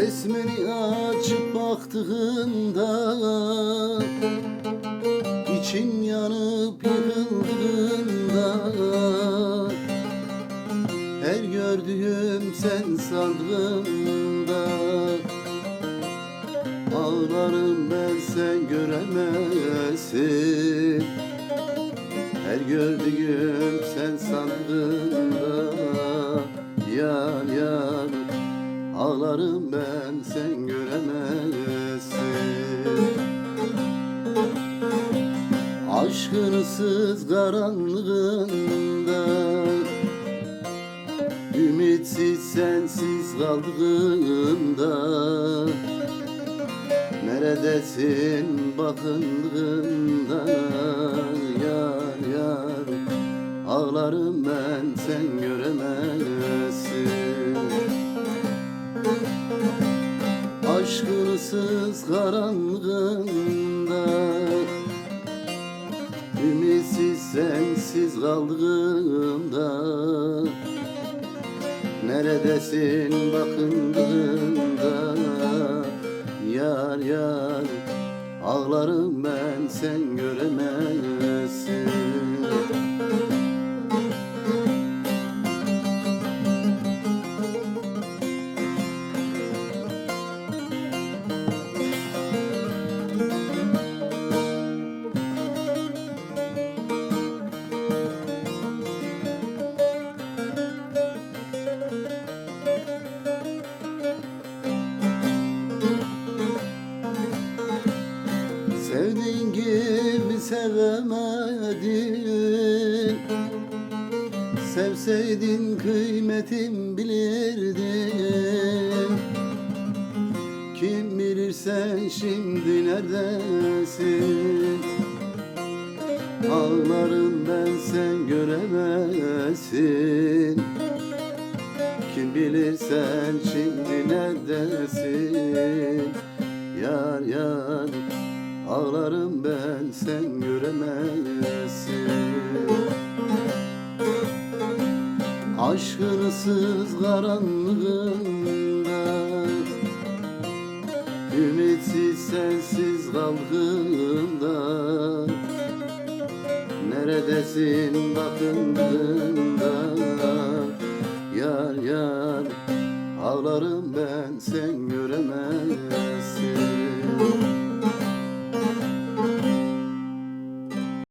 Resmini açıp baktığında içim yanıp yıkıldığında Her gördüğüm sen sandığımda Ağlarım ben sen göremezsin. Her gördüğüm sen sandığımda Ağlarım ben sen göremezsin. Aşkın ıssız karanlığında Ümitsiz sensiz kaldığımda Neredesin bakındığında? Yar yar Ağlarım ben sen göremezsin Aşkın ıssız karanlığında Ümitsiz sensiz kaldığımda Neredesin bakındığında Yar yar Ağlarım ben sen Sevdiğin gibi sevemedin Sevseydin kıymetim bilirdin Kim bilir sen şimdi neredesin? Ağlarım ben sen göremezsin Kim bilir sen şimdi neredesin Yar yar Ağlarım ben sen göremezsin Aşkın ıssız karanlığında Ümitsiz sensiz kaldığımda Neredesin bakındığında yar yar. Ağlarım ben sen göremezsin.